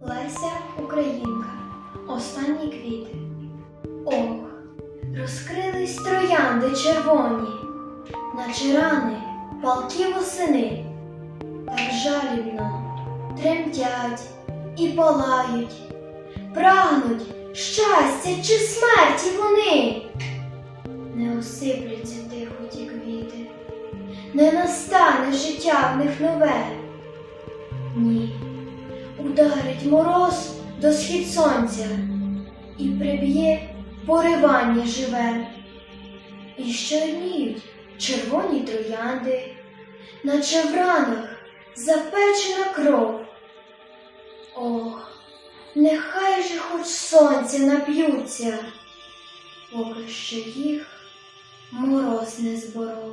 Леся Українка. Останні квіти. Ох, розкрились троянди червоні, наче рани палкі восени, так жалібно тремтять і палають, прагнуть щастя чи смерті вони. Не осиплються тихо ті квіти, не настане життя в них нове. Ні, ударить мороз до схід сонця і приб'є поривання живе. І щорніють червоні троянди, наче в ранах запечена кров. Ох, нехай же хоч сонце нап'ються, поки що їх мороз не зборов.